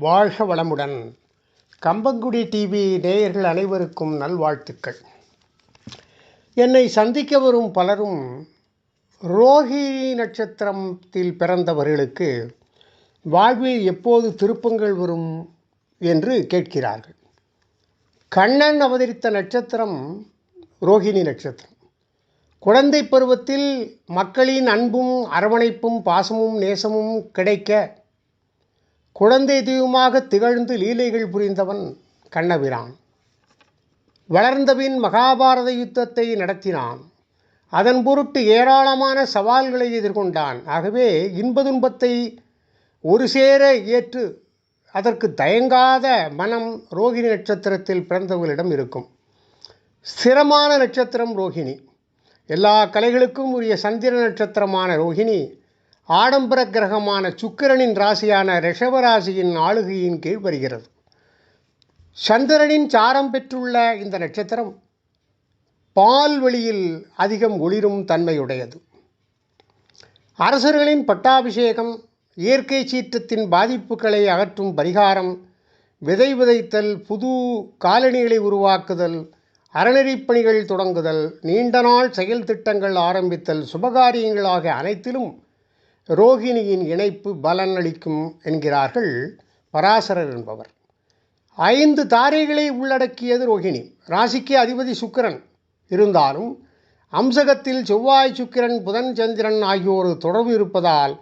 வாழ்க வளமுடன். கம்பங்குடி டிவி நேயர்கள் அனைவருக்கும் நல்வாழ்த்துக்கள். என்னை சந்திக்க வரும் பலரும் ரோஹிணி நட்சத்திரத்தில் பிறந்தவர்களுக்கு வாழ்வில் எப்போது திருப்பங்கள் வரும் என்று கேட்கிறார்கள். கண்ணன் அவதரித்த நட்சத்திரம் ரோஹிணி நட்சத்திரம். குழந்தை பருவத்தில் மக்களின் அன்பும் அரவணைப்பும் பாசமும் நேசமும் கிடைக்க குழந்தை தெய்வமாக திகழ்ந்து லீலைகள் புரிந்தவன் கண்ணபிரான். வளர்ந்தபின் மகாபாரத யுத்தத்தை நடத்தினான். அதன் பொருட்டு ஏராளமான சவால்களை எதிர்கொண்டான். ஆகவே இன்பதுன்பத்தை ஒரு சேர ஏற்று அதற்கு தயங்காத மனம் ரோகிணி நட்சத்திரத்தில் பிறந்தவர்களிடம் இருக்கும். ஸ்திரமான நட்சத்திரம் ரோகிணி. எல்லா கலைகளுக்கும் உரிய சந்திர நட்சத்திரமான ரோகிணி ஆடம்பர கிரகமான சுக்கிரனின் ராசியான ரிஷபராசியின் ஆளுகையின் கீழ் வருகிறது. சந்திரனின் சாரம் பெற்றுள்ள இந்த நட்சத்திரம் பால்வெளியில் அதிகம் ஒளிரும் தன்மையுடையது. அரசர்களின் பட்டாபிஷேகம் இயற்கை சீற்றத்தின் பாதிப்புகளை அகற்றும் பரிகாரம் விதை விதைத்தல் புது காலணிகளை உருவாக்குதல் அறநெறிப் பணிகள் தொடங்குதல் நீண்ட நாள் செயல் திட்டங்கள் ஆரம்பித்தல் சுபகாரியங்கள் ஆகிய அனைத்திலும் ரோகிணியின் இணைப்பு பலன் அளிக்கும் என்கிறார்கள் பராசரர் என்பவர். ஐந்து தாரைகளை உள்ளடக்கியது ரோகிணி. ராசிக்கு அதிபதி சுக்கிரன். இருந்தாலும் அம்சகத்தில் செவ்வாய் சுக்கிரன் புதன் சந்திரன் ஆகியோர் தொடர்பு இருப்பதால்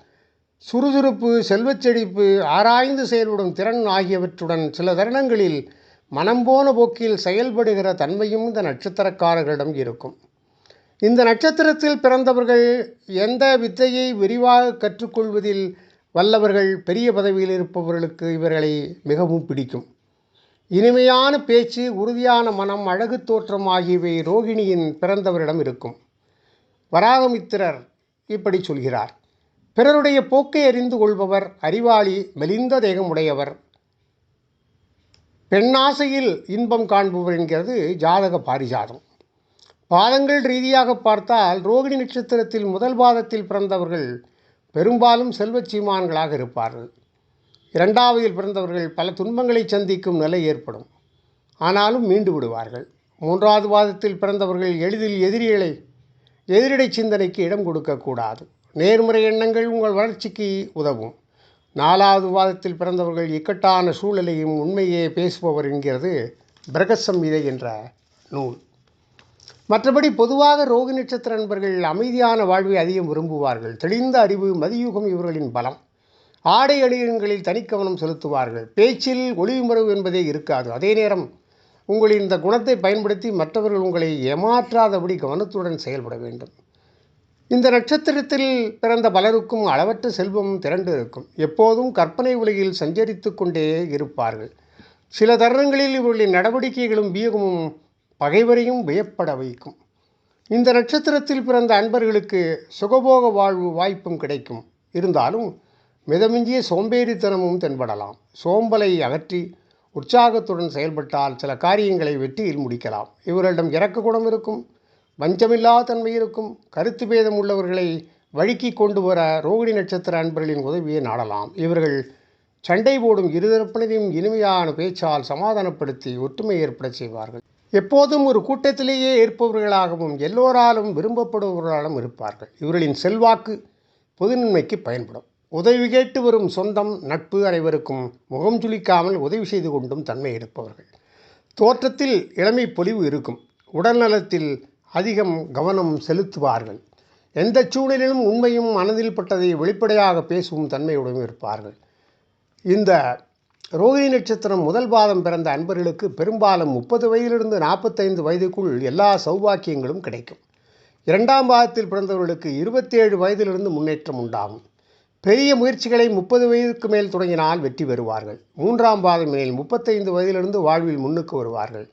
சுறுசுறுப்பு செல்வச்செழிப்பு ஆராய்ந்து செயல்படும் திறன் ஆகியவற்றுடன் சில தருணங்களில் மனம் போன போக்கில் செயல்படுகிற தன்மையும் இந்த நட்சத்திரக்காரர்களிடம் இருக்கும். இந்த நட்சத்திரத்தில் பிறந்தவர்கள் எந்த வித்தையை விரிவாக கற்றுக்கொள்வதில் வல்லவர்கள் பெரிய பதவியில் இருப்பவர்களுக்கு இவர்களை மிகவும் பிடிக்கும். இனிமையான பேச்சு உறுதியான மனம் அழகு தோற்றம் ஆகியவை ரோகிணியின் பிறந்தவரிடம் இருக்கும். வராகமித்திரர் இப்படி சொல்கிறார் பிறருடைய போக்கை அறிந்து கொள்பவர் அறிவாளி மெலிந்த தேகமுடையவர். பெண்ணாசையில் இன்பம் காண்பவர் என்கிறது ஜாதக பாரிஜாதம். பாதங்கள் ரீதியாக பார்த்தால் ரோகிணி நட்சத்திரத்தில் முதல் பாதத்தில் பிறந்தவர்கள் பெரும்பாலும் செல்வச் சீமான்களாக இருப்பார்கள். இரண்டாவதில் பிறந்தவர்கள் பல துன்பங்களை சந்திக்கும் நிலை ஏற்படும். ஆனாலும் மீண்டு விடுவார்கள். மூன்றாவது பாதத்தில் பிறந்தவர்கள் எளிதில் எதிரிகளை எதிரிடை சிந்தனைக்கு இடம் கொடுக்கக்கூடாது நேர்முறை எண்ணங்கள் உங்கள் வளர்ச்சிக்கு உதவும். நாலாவது வாதத்தில் பிறந்தவர்கள் இக்கட்டான சூழலையும் உண்மையே பேசுபவர் என்கிறது பிரகசம்ஹிதை என்ற நூல். மற்றபடி பொதுவாக ரோகி நட்சத்திர நண்பர்கள் அமைதியான வாழ்வை அதிகம் விரும்புவார்கள். தெளிந்த அறிவு மதியுகம் இவர்களின் பலம். ஆடை அணியங்களில் தனிக்கவனம் செலுத்துவார்கள். பேச்சில் ஒளிவுமறைவு என்பதே இருக்காது. அதே நேரம் உங்களின் இந்த குணத்தை பயன்படுத்தி மற்றவர்கள் உங்களை ஏமாற்றாதபடி கவனத்துடன் செயல்பட வேண்டும். இந்த நட்சத்திரத்தில் பிறந்த பலருக்கும் அளவற்ற செல்வம் திரண்டு இருக்கும் எப்போதும் கற்பனை உலகில் சஞ்சரித்து கொண்டே இருப்பார்கள். சில தருணங்களில் இவர்களின் நடவடிக்கைகளும் வியூகமும் பகைவரையும் வியப்பட வைக்கும். இந்த நட்சத்திரத்தில் பிறந்த அன்பர்களுக்கு சுகபோக வாழ்வு வாய்ப்பும் கிடைக்கும். இருந்தாலும் மிதமிஞ்சிய சோம்பேறித்தனமும் தென்படலாம். சோம்பலை அகற்றி உற்சாகத்துடன் செயல்பட்டால் சில காரியங்களை வெற்றியில் முடிக்கலாம். இவர்களிடம் இறக்க குணம் இருக்கும் வஞ்சமில்லா தன்மை இருக்கும் கருத்து பேதம் உள்ளவர்களை வழுக்கி கொண்டு வர ரோகிணி நட்சத்திர அன்பர்களின் உதவியை நாடலாம். இவர்கள் சண்டை போடும் இருதரப்பினரையும் இனிமையான பேச்சால் சமாதானப்படுத்தி ஒற்றுமை ஏற்பட செய்வார்கள். எப்போதும் ஒரு கூட்டத்திலேயே இருப்பவர்களாகவும் எல்லோராலும் விரும்பப்படுபவர்களாலும் இருப்பார்கள். இவர்களின் செல்வாக்கு பொது நன்மைக்கு பயன்படும். உதவி கேட்டு வரும் சொந்தம் நட்பு அனைவருக்கும் முகம் சுளிக்காமல் உதவி செய்து கொண்டும் தன்மை இருப்பவர்கள் தோற்றத்தில் இளமை பொலிவு இருக்கும். உடல்நலத்தில் அதிகம் கவனம் செலுத்துவார்கள். எந்த சூழலிலும் உண்மையும் மனதில் பட்டதை வெளிப்படையாக பேசும் தன்மையுடன் இருப்பார்கள். இந்த ரோகிணி நட்சத்திரம் முதல் பாதம் பிறந்த அன்பர்களுக்கு பெரும்பாலும் முப்பது வயதிலிருந்து நாற்பத்தைந்து வயதுக்குள் எல்லா சௌபாக்கியங்களும் கிடைக்கும். இரண்டாம் பாதத்தில் பிறந்தவர்களுக்கு இருபத்தேழு வயதிலிருந்து முன்னேற்றம் உண்டாகும். பெரிய முயற்சிகளை முப்பது வயதுக்கு மேல் தொடங்கினால் வெற்றி பெறுவார்கள். மூன்றாம் பாதம் எனில் முப்பத்தைந்து வயதிலிருந்து வாழ்வில் முன்னுக்கு வருவார்கள்.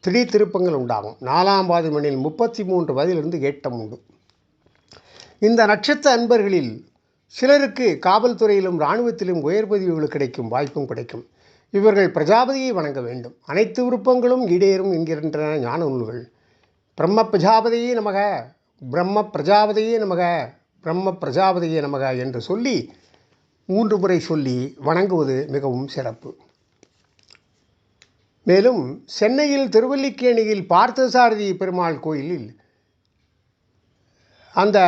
திடீர் திருப்பங்கள் உண்டாகும். நாலாம் பாதம் எனில் முப்பத்தி மூன்று வயதிலிருந்து ஏட்டம் உண்டு. இந்த நட்சத்திர அன்பர்களில் சிலருக்கு காவல்துறையிலும் இராணுவத்திலும் உயர் பதவிகள் கிடைக்கும் வாய்ப்பும் கிடைக்கும். இவர்கள் பிரஜாபதியை வணங்க வேண்டும். அனைத்து விருப்பங்களும் ஈடேறும் என்கின்றன ஞான நூல்கள். பிரம்ம பிரஜாபதியே நமக பிரம்ம பிரஜாபதியே நமக பிரம்ம பிரஜாபதியே நமக என்று சொல்லி மூன்று முறை சொல்லி வணங்குவது மிகவும் சிறப்பு. மேலும் சென்னையில் திருவல்லிக்கேணியில் பார்த்தசாரதி பெருமாள் கோயிலில் அந்த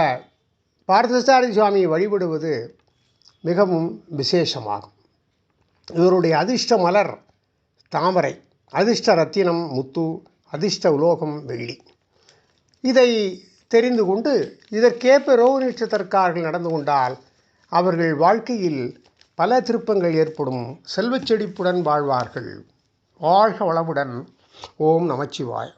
பார்த்தசாரதி சுவாமியை வழிபடுவது மிகவும் விசேஷமாகும். இவருடைய அதிர்ஷ்ட மலர் தாமரை அதிர்ஷ்ட ரத்தினம் முத்து அதிர்ஷ்ட உலோகம் வெள்ளி. இதை தெரிந்து கொண்டு இதற்கேற்ப ரோக நட்சத்திரக்காரர்கள் நடந்து கொண்டால் அவர்கள் வாழ்க்கையில் பல திருப்பங்கள் ஏற்படும். செல்வச் செழிப்புடன் வாழ்வார்கள். வாழ்க வளமுடன். ஓம் நமச்சிவாய்